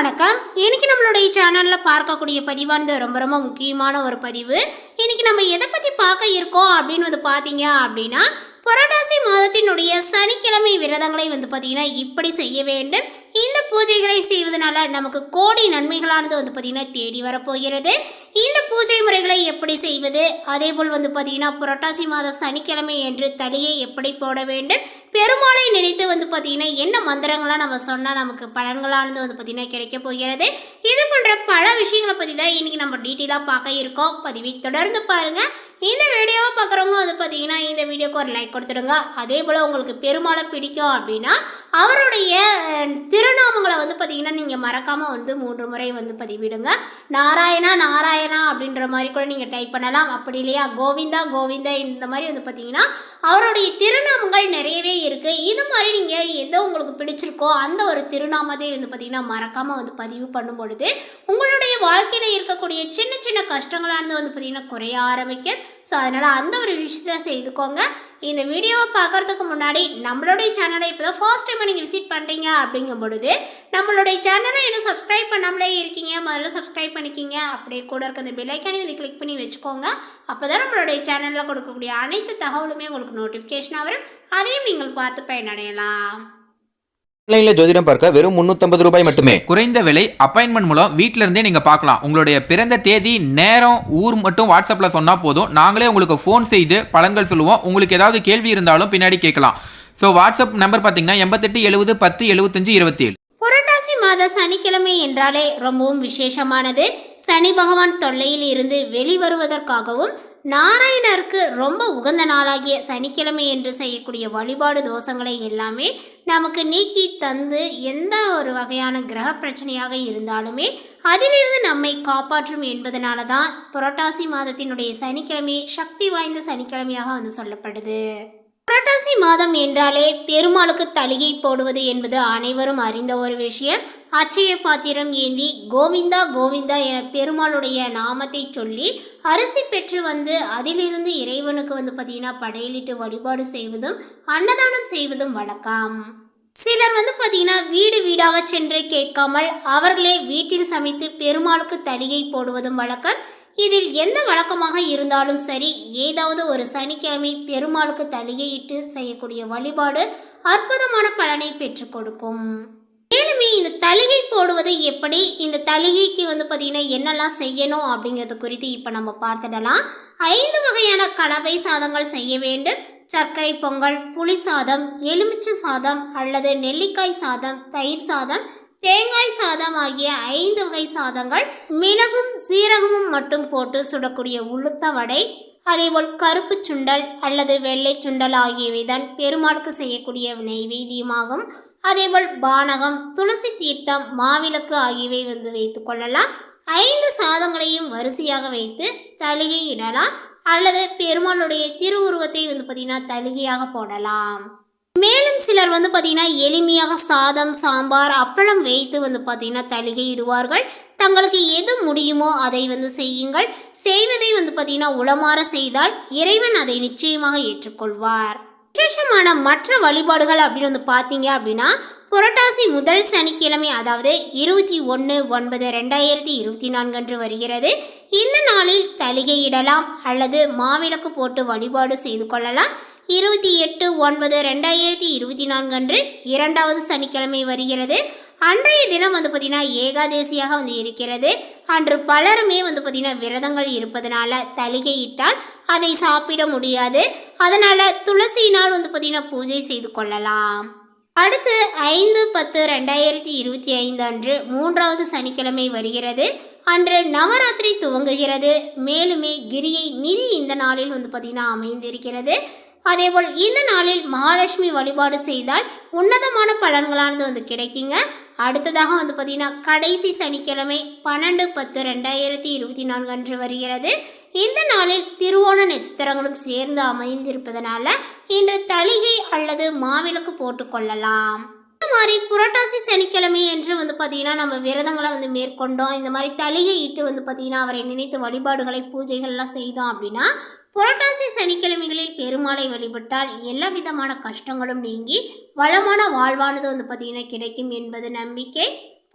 வணக்கம். இன்னைக்கு நம்மளுடைய சேனலில் பார்க்கக்கூடிய பதிவானது ரொம்ப ரொம்ப முக்கியமான ஒரு பதிவு. இன்னைக்கு நம்ம எதை பற்றி பார்க்க இருக்கோம் அப்படின்னு வந்து பார்த்தீங்க அப்படின்னா புரட்டாசி மாதத்தினுடைய சனிக்கிழமை விரதங்களை வந்து பார்த்தீங்கன்னா இப்படி செய்ய வேண்டும். இந்த பூஜைகளை செய்வதனால நமக்கு கோடி நன்மைகளானது வந்து பார்த்தீங்கன்னா தேடி வரப்போகிறது. இந்த பூஜை எப்படி செய்வது? அதே போல் வந்து பார்த்தீங்கன்னா புரட்டாசி மாத சனிக்கிழமை என்று தலையை எப்படி போட வேண்டும்? பெருமாளை நினைத்து வந்து பார்த்தீங்கன்னா என்ன மந்திரங்களாக நம்ம சொன்னால் நமக்கு பலன்களானது வந்து பார்த்தீங்கன்னா கிடைக்க போகிறது? இது போன்ற பல விஷயங்களை பற்றி தான் இன்றைக்கி நம்ம டீட்டெயிலாக பார்க்க இருக்கோம். பதிவை தொடர்ந்து பாருங்கள் இந்த வீடியோவை பார்க்குறவங்க வந்து பார்த்தீங்கன்னா இந்த வீடியோக்கு ஒரு லைக் கொடுத்துடுங்க. அதே போல் உங்களுக்கு பெருமாளை பிடிக்கும் அப்படின்னா அவருடைய திருநாமங்களை வந்து பார்த்தீங்கன்னா நீங்கள் மறக்காமல் வந்து மூன்று முறை வந்து பதிவிடுங்க. நாராயணா நாராயணா அப்படின்ற மாதிரி கூட நீங்கள் டைப் பண்ணலாம். அப்படி இல்லையா? கோவிந்தா கோவிந்தா இந்த மாதிரி வந்து பார்த்தீங்கன்னா அவருடைய திருநாமங்கள் நிறையவே இருக்குது இது மாதிரி நீங்கள் எதோ உங்களுக்கு பிடிச்சிருக்கோ அந்த ஒரு திருநாமத்தை வந்து பார்த்தீங்கன்னா மறக்காமல் வந்து பதிவு பண்ணும்போது பொழுது உங்களுடைய வாழ்க்கையில் இருக்கக்கூடிய சின்ன சின்ன கஷ்டங்களானது வந்து பார்த்தீங்கன்னா குறைய ஆரம்பிக்கும். ஸோ அதனால் அந்த ஒரு விஷயத்தை செய்துக்கோங்க. இந்த வீடியோவை பார்க்குறதுக்கு முன்னாடி நம்மளுடைய சேனலை இப்போ தான் ஃபர்ஸ்ட் டைம் நீங்கள் விசிட் பண்ணுறீங்க அப்படிங்கும் பொழுது நம்மளுடைய சேனலை இன்னும் சப்ஸ்கிரைப் பண்ணாமலே இருக்கீங்க. முதல்ல சப்ஸ்கிரைப் பண்ணிக்கிங்க. அப்படியே கூட இருக்க அந்த பெல்லைக்கானே வந்து கிளிக் பண்ணி வச்சுக்கோங்க. அப்போ தான் நம்மளுடைய சேனலில் கொடுக்கக்கூடிய அனைத்து தகவலுமே உங்களுக்கு நோட்டிஃபிகேஷனாக வரும். அதையும் நீங்கள் பார்த்து பயனடையலாம். ஆன்லைன்ல ஜோதிடம் பார்க்க வெறும் 350 ரூபாய் மட்டுமே. குறைந்த விலை அப்பாயின்மெண்ட் மூலம் வீட்ல இருந்தே நீங்க பார்க்கலாம். உங்களுடைய பிறந்த தேதி நேரம் ஊர் மட்டும் வாட்ஸ்அப்ல சொன்னா போதும். நாங்களே உங்களுக்கு ஃபோன் செய்து பலன்கள் சொல்லுவோம். உங்களுக்கு ஏதாவது கேள்வி இருந்தாலும் பின்னாடி கேட்கலாம். ஸோ வாட்ஸ்அப் நம்பர் பார்த்தீங்கன்னா எண்பத்தெட்டு எழுபது பத்து எழுபத்தஞ்சு இருபத்தி ஏழு புரட்டாசி மாத சனிக்கிழமை என்றாலே ரொம்பவும் விசேஷமானது. சனி பகவான் தொல்லையில் இருந்து வெளிவருவதற்காகவும் நாராயணருக்கு ரொம்ப உகந்த நாளாகிய சனிக்கிழமை என்று செய்யக்கூடிய வழிபாடு தோஷங்களை எல்லாமே நமக்கு நீக்கி தந்து எந்த ஒரு வகையான கிரக பிரச்சனையாக இருந்தாலுமே அதிலிருந்து நம்மை காப்பாற்றும் என்பதனால தான் புரட்டாசி மாதத்தினுடைய சனிக்கிழமை சக்தி வாய்ந்த சனிக்கிழமையாக வந்து சொல்லப்படுது. புரட்டாசி மாதம் என்றாலே பெருமாளுக்கு தலிகை போடுவது என்பது அனைவரும் அறிந்த ஒரு விஷயம். அச்சய பாத்திரம் ஏந்தி கோவிந்தா கோவிந்தா என பெருமாளுடைய நாமத்தை சொல்லி அரிசி பெற்று வந்து அதிலிருந்து இறைவனுக்கு வந்து பார்த்தீங்கன்னா படையலிட்டு வழிபாடு செய்வதும் அன்னதானம் செய்வதும் வழக்கம். சிலர் வந்து பார்த்தீங்கன்னா வீடு வீடாக சென்று கேட்காமல் அவர்களே வீட்டில் சமைத்து பெருமாளுக்கு தலிகை போடுவதும் வழக்கம். இதில் எந்த வழக்கமாக இருந்தாலும் சரி ஏதாவது ஒரு சனிக்கிழமை பெருமாளுக்கு தலிகையிட்டு செய்யக்கூடிய வழிபாடு அற்புதமான பலனை பெற்றுக் கொடுக்கும். மேலுமே இந்த தழுகை போடுவது எப்படி இந்த தழுகைக்கு வந்து பார்த்தீங்கன்னா என்னெல்லாம் செய்யணும் அப்படிங்கிறது குறித்து இப்போ நம்ம பார்த்துடலாம். ஐந்து வகையான கலவை சாதங்கள் செய்ய வேண்டும். சர்க்கரை பொங்கல் புளி சாதம் எலுமிச்சை சாதம் அல்லது நெல்லிக்காய் சாதம் தயிர் சாதம் தேங்காய் சாதம் ஆகிய ஐந்து வகை சாதங்கள் மிளகும் சீரகமும் மட்டும் போட்டு சுடக்கூடிய உளுத்த வடை அதேபோல் கருப்பு சுண்டல் அல்லது வெள்ளை சுண்டல் ஆகியவை தான் பெருமாளுக்கு செய்யக்கூடிய நெய்வேத்தியமாகும். அதேபோல் பானகம் துளசி தீர்த்தம் மாவிளக்கு ஆகியவை வந்து வைத்து கொள்ளலாம். ஐந்து சாதங்களையும் வரிசையாக வைத்து தலிகை இடலாம். அல்லது பெருமாளுடைய திருவுருவத்தை வந்து பார்த்திங்கன்னா தலிகையாக போடலாம். மேலும் சிலர் வந்து பார்த்திங்கன்னா எளிமையாக சாதம் சாம்பார் அப்பளம் வைத்து வந்து பார்த்திங்கன்னா தலிகை இடுவார்கள். தங்களுக்கு எது முடியுமோ அதை வந்து செய்யுங்கள். செய்வதை வந்து பார்த்திங்கன்னா உளமாற செய்தால் இறைவன் அதை நிச்சயமாக ஏற்றுக்கொள்வார். விசேஷமான மற்ற வழிபாடுகள் அப்படின்னு வந்து பார்த்தீங்க அப்படின்னா புரட்டாசி முதல் சனிக்கிழமை அதாவது இருபத்தி ஒன்று ஒன்பது ரெண்டாயிரத்தி இருபத்தி நான்கு அன்று வருகிறது. இந்த நாளில் தலிகையிடலாம் அல்லது மாவிளக்கு போட்டு வழிபாடு செய்து கொள்ளலாம். இருபத்தி எட்டு ஒன்பது ரெண்டாயிரத்தி இருபத்தி நான்கு அன்று இரண்டாவது சனிக்கிழமை வருகிறது. அன்றைய தினம் வந்து பார்த்திங்கன்னா ஏகாதேசியாக வந்து இருக்கிறது. அன்று பலருமே வந்து பார்த்திங்கன்னா விரதங்கள் இருப்பதனால தலிகையிட்டால் அதை சாப்பிட முடியாது. அதனால் துளசியினால் வந்து பார்த்திங்கன்னா பூஜை செய்து கொள்ளலாம். அடுத்து ஐந்து பத்து ரெண்டாயிரத்தி இருபத்தி ஐந்து அன்று மூன்றாவது சனிக்கிழமை வருகிறது. அன்று நவராத்திரி துவங்குகிறது. மேலுமே கிரியை நிதி இந்த நாளில் வந்து பார்த்திங்கன்னா அமைந்திருக்கிறது. அதேபோல் இந்த நாளில் மகாலட்சுமி வழிபாடு செய்தால் உன்னதமான பலன்களானது வந்து கிடைக்குங்க. அடுத்ததாக வந்து பார்த்திங்கன்னா கடைசி சனிக்கிழமை பன்னெண்டு பத்து ரெண்டாயிரத்தி இருபத்தி நான்கு அன்று வருகிறது. இந்த நாளில் திருவோண நட்சத்திரங்களும் சேர்ந்து அமைந்திருப்பதனால இன்று தளிகை அல்லது மாவிளக்கு போட்டுக்கொள்ளலாம் மாதிரி புரட்டாசி சனிக்கிழமை என்று வந்து பார்த்தீங்கன்னா நம்ம விரதங்களை வந்து மேற்கொண்டோம். இந்த மாதிரி தலிகை இட்டு வந்து பார்த்தீங்கன்னா அவரை நினைத்து வழிபாடுகளை பூஜைகள்லாம் செய்தோம் அப்படின்னா புரட்டாசி சனிக்கிழமைகளில் பெருமாளை வழிபட்டால் எல்லா விதமான கஷ்டங்களும் நீங்கி வளமான வாழ்வானது வந்து பார்த்தீங்கன்னா கிடைக்கும் என்பது நம்பிக்கை.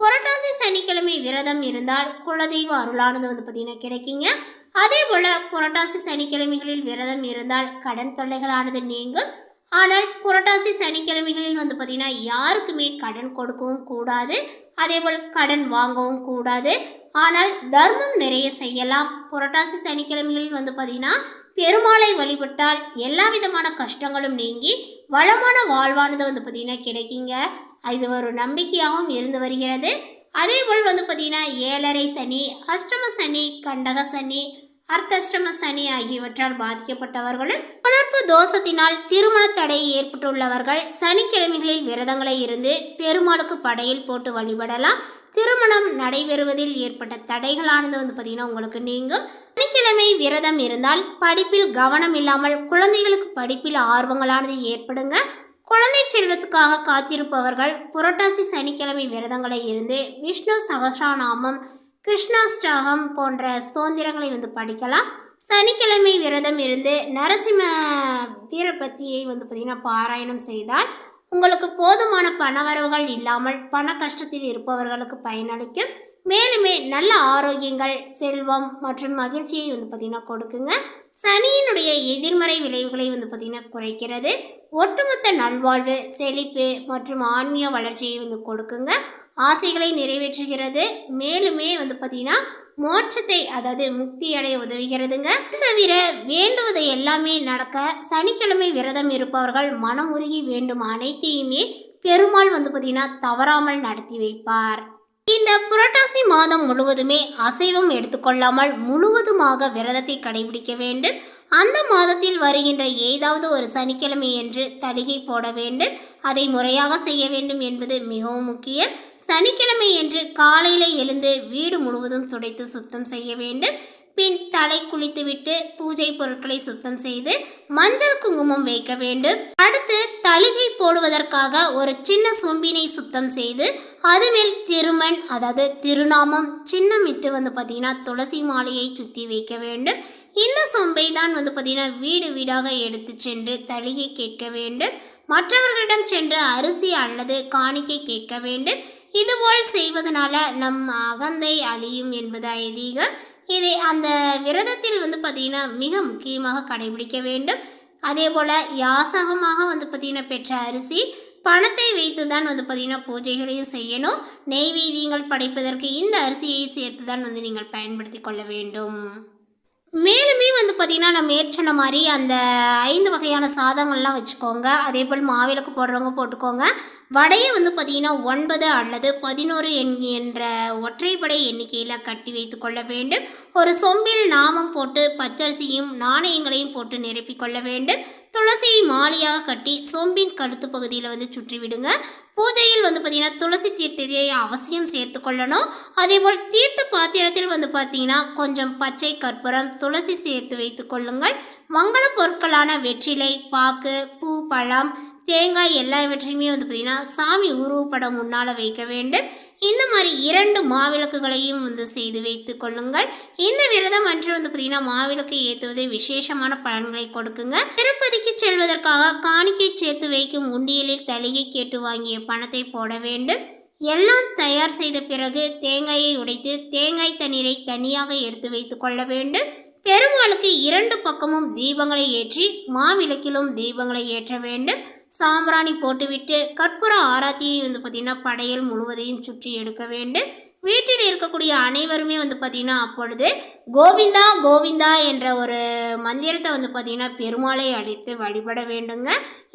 புரட்டாசி சனிக்கிழமை விரதம் இருந்தால் குலதெய்வ அருளானது வந்து பார்த்தீங்கன்னா கிடைக்குங்க. அதே போல் புரட்டாசி சனிக்கிழமைகளில் விரதம் இருந்தால் கடன் தொல்லைகளானது நீங்கும். ஆனால் புரட்டாசி சனிக்கிழமைகளில் வந்து பார்த்தீங்கன்னா யாருக்குமே கடன் கொடுக்கவும் கூடாது. அதேபோல் கடன் வாங்கவும் கூடாது. ஆனால் தர்மம் நிறைய செய்யலாம். புரட்டாசி சனிக்கிழமைகளில் வந்து பார்த்தீங்கன்னா பெருமாளை வழிபட்டால் எல்லா விதமான கஷ்டங்களும் நீங்கி வளமான வாழ்வானது வந்து பார்த்தீங்கன்னா கிடைக்குங்க. இது ஒரு நம்பிக்கையாகவும் இருந்து வருகிறது. அதேபோல் வந்து பார்த்தீங்கன்னா ஏழரை சனி அஷ்டம சனி கண்டக சனி அர்த்தஷ்டம சனி ஆகியவற்றால் பாதிக்கப்பட்டவர்களும் உணர்ப்பு தோஷத்தினால் திருமண தடை ஏற்பட்டுள்ளவர்கள் சனிக்கிழமைகளில் விரதங்களை இருந்து பெருமாளுக்கு படையில் போட்டு வழிபடலாம். திருமணம் நடைபெறுவதில் ஏற்பட்ட தடைகளானது வந்து பார்த்தீங்கன்னா உங்களுக்கு நீங்கும். சனிக்கிழமை விரதம் இருந்தால் படிப்பில் கவனம் இல்லாமல் குழந்தைகளுக்கு படிப்பில் ஆர்வங்களானது ஏற்படுங்க. குழந்தை செல்வத்துக்காக காத்திருப்பவர்கள் புரட்டாசி சனிக்கிழமை விரதங்களை இருந்து விஷ்ணு சகசிரநாமம் கிருஷ்ணாஷ்டகம் போன்ற ஸ்தோந்திரங்களை வந்து படிக்கலாம். சனிக்கிழமை விரதம் இருந்து நரசிம்ம வீரபத்தியை வந்து பார்த்திங்கன்னா பாராயணம் செய்தால் உங்களுக்கு போதுமான பணவரவுகள் இல்லாமல் பண கஷ்டத்தில் இருப்பவர்களுக்கு பயனளிக்கும். மேலுமே நல்ல ஆரோக்கியங்கள் செல்வம் மற்றும் மகிழ்ச்சியை வந்து பார்த்திங்கன்னா கொடுக்குங்க. சனியினுடைய எதிர்மறை விளைவுகளை வந்து பார்த்திங்கன்னா குறைக்கிறது. ஒட்டுமொத்த நல்வாழ்வு செழிப்பு மற்றும் ஆன்மீக வளர்ச்சியை வந்து கொடுக்குங்க. ஆசைகளை நிறைவேற்றுகிறது. மேலுமே வந்து பார்த்திங்கன்னா மோட்சத்தை அதாவது முக்தி அடைய உதவுகிறதுங்க. தவிர வேண்டுவதை எல்லாமே நடக்க சனிக்கிழமை விரதம் இருப்பவர்கள் மனம் உருகி வேண்டும் அனைத்தையுமே பெருமாள் வந்து பார்த்திங்கன்னா தவறாமல் நடத்தி வைப்பார். இந்த புரட்டாசி மாதம் முழுவதுமே அசைவம் எடுத்துக்கொள்ளாமல் முழுவதுமாக விரதத்தை கடைபிடிக்க வேண்டும். அந்த மாதத்தில் வருகின்ற ஏதாவது ஒரு சனிக்கிழமை என்று தடிகை போட வேண்டும். அதை முறையாக செய்ய வேண்டும் என்பது மிகவும் முக்கியம். சனிக்கிழமை என்று காலையில் எழுந்து வீடு முழுவதும் துடைத்து சுத்தம் செய்ய வேண்டும். பின் தலை குளித்துவிட்டு பூஜை பொருட்களை சுத்தம் செய்து மஞ்சள் குங்குமம் வைக்க வேண்டும். அடுத்து தலிகை போடுவதற்காக ஒரு சின்ன சொம்பினை சுத்தம் செய்து அதுமேல் திருமண் அதாவது திருநாமம் சின்னமிட்டு வந்து பார்த்தீங்கன்னா துளசி மாலையை சுற்றி வைக்க வேண்டும். இந்த சொம்பை தான் வந்து பார்த்தீங்கன்னா வீடு வீடாக எடுத்து சென்று தலிகை கேட்க வேண்டும். மற்றவர்களிடம் சென்று அரிசி அல்லது காணிக்கை கேட்க வேண்டும். இதுபோல் செய்வதனால நம் அகந்தை அழியும் என்பது ஐதீகம். இதை அந்த விரதத்தில் வந்து பார்த்திங்கன்னா மிக முக்கியமாக கடைபிடிக்க வேண்டும். அதே போல் யாசகமாக வந்து பார்த்திங்கன்னா பெற்ற அரிசி பணத்தை வைத்து தான் வந்து பார்த்திங்கன்னா பூஜைகளையும் செய்யணும். நெய்வேதியங்கள் படைப்பதற்கு இந்த அரிசியை சேர்த்து தான் வந்து நீங்கள் பயன்படுத்தி கொள்ள வேண்டும். மேலுமே வந்து பார்த்திங்கன்னா நம்ம மேற்சொன்ன மாதிரி அந்த ஐந்து வகையான சாதங்கள்லாம் வச்சுக்கோங்க. அதே போல் மாவிளக்கு போடுறவங்க போட்டுக்கோங்க. வடையை வந்து பார்த்திங்கன்னா ஒன்பது அல்லது பதினோரு எண் என்ற ஒற்றைப்படை எண்ணிக்கையில் கட்டி வைத்து கொள்ள வேண்டும். ஒரு சொம்பில் நாமம் போட்டு பச்சரிசியும் நாணயங்களையும் போட்டு நிரப்பிக்கொள்ள வேண்டும். துளசியை மாலையாக கட்டி சொம்பின் கழுத்து பகுதியில் வந்து சுற்றி விடுங்க. பூஜையில் வந்து பார்த்திங்கன்னா துளசி தீர்த்தத்தை அவசியம் சேர்த்து கொள்ளணும். அதேபோல் தீர்த்த பாத்திரத்தில் வந்து பார்த்தீங்கன்னா கொஞ்சம் பச்சை கற்பூரம் துளசி சேர்த்து வைத்து கொள்ளுங்கள். மங்கள பொருட்களான வெற்றிலை பாக்கு பூ பழம் தேங்காய் எல்லாவற்றையுமே வந்து பார்த்திங்கன்னா சாமி உருவப்படம் முன்னால் வைக்க வேண்டும். இந்த மாதிரி இரண்டு மாவிளக்குகளையும் வந்து செய்து வைத்து கொள்ளுங்கள். இந்த விரதம் அன்று வந்து பார்த்திங்கன்னா மாவிளக்கு ஏற்றுவது விசேஷமான பலன்களை கொடுக்குங்க. திருப்பதிக்கு செல்வதற்காக காணிக்கை சேர்த்து வைக்கும் உண்டியலில் தலிகை கேட்டு வாங்கிய பணத்தை போட வேண்டும். எல்லாம் தயார் செய்த பிறகு தேங்காயை உடைத்து தேங்காய் தண்ணீரை தனியாக எடுத்து வைத்து கொள்ள வேண்டும். பெருமாளுக்கு இரண்டு பக்கமும் தீபங்களை ஏற்றி மாவிளக்கிலும் தீபங்களை ஏற்ற வேண்டும். சாம்பிராணி போட்டுவிட்டு கற்பூர ஆராத்தியை வந்து பார்த்திங்கன்னா படையல் முழுவதையும் சுற்றி எடுக்க வேண்டும். வீட்டில் இருக்கக்கூடிய அனைவருமே வந்து பார்த்திங்கன்னா அப்பொழுது கோவிந்தா கோவிந்தா என்ற ஒரு மந்திரத்தை வந்து பார்த்திங்கன்னா பெருமாளை அழைத்து வழிபட வேண்டுங்க.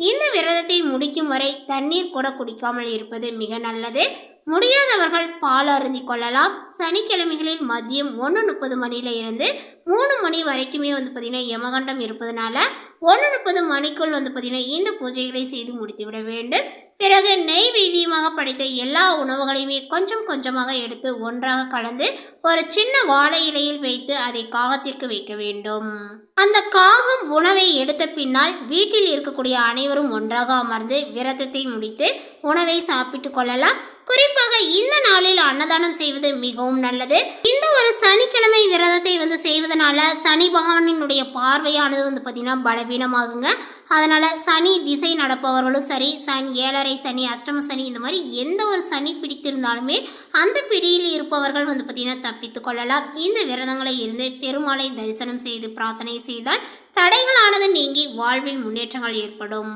இந்த விரதத்தை முடிக்கும் வரை தண்ணீர் கூட குடிக்காமல் இருப்பது மிக நல்லது. முடியாதவர்கள் பால் அருந்தி கொள்ளலாம். சனிக்கிழமைகளில் மதியம் ஒன்று முப்பது மணியில இருந்து மூணு மணி வரைக்குமே வந்து பார்த்திங்கன்னா யமகண்டம் இருப்பதனால ஒன்று முப்பது மணிக்குள் வந்து பார்த்திங்கன்னா இந்த பூஜைகளை செய்து முடித்துவிட வேண்டும். பிறகு நெய்வேத்தியமாக படைத்த எல்லா உணவுகளையுமே கொஞ்சம் கொஞ்சமாக எடுத்து ஒன்றாக கலந்து ஒரு சின்ன வாழை இலையில் வைத்து அதை காகத்திற்கு வைக்க வேண்டும். அந்த காகம் உணவை எடுத்த பின்னால் வீட்டில் இருக்கக்கூடிய அனைவரும் ஒன்றாக அமர்ந்து விரதத்தை முடித்து உணவை சாப்பிட்டு கொள்ளலாம். குறிப்பாக இந்த நாளில் அன்னதானம் செய்வது மிகவும் நல்லது. இந்த ஒரு சனிக்கிழமை விரதத்தை வந்து செய்வதனால சனி பகவானினுடைய பார்வையானது வந்து பார்த்திங்கன்னா பலவீனமாகுங்க. அதனால் சனி திசை நடப்பவர்களும் சரி சனி ஏழரை சனி அஷ்டம சனி இந்த மாதிரி எந்த ஒரு சனி பிடித்திருந்தாலுமே அந்த பிடியில் இருப்பவர்கள் வந்து பார்த்திங்கன்னா தப்பித்து கொள்ளலாம். இந்த விரதங்களை இருந்து பெருமாளை தரிசனம் செய்து பிரார்த்தனை செய்தால் தடைகளானது நீங்கி வாழ்வில் முன்னேற்றங்கள் ஏற்படும்.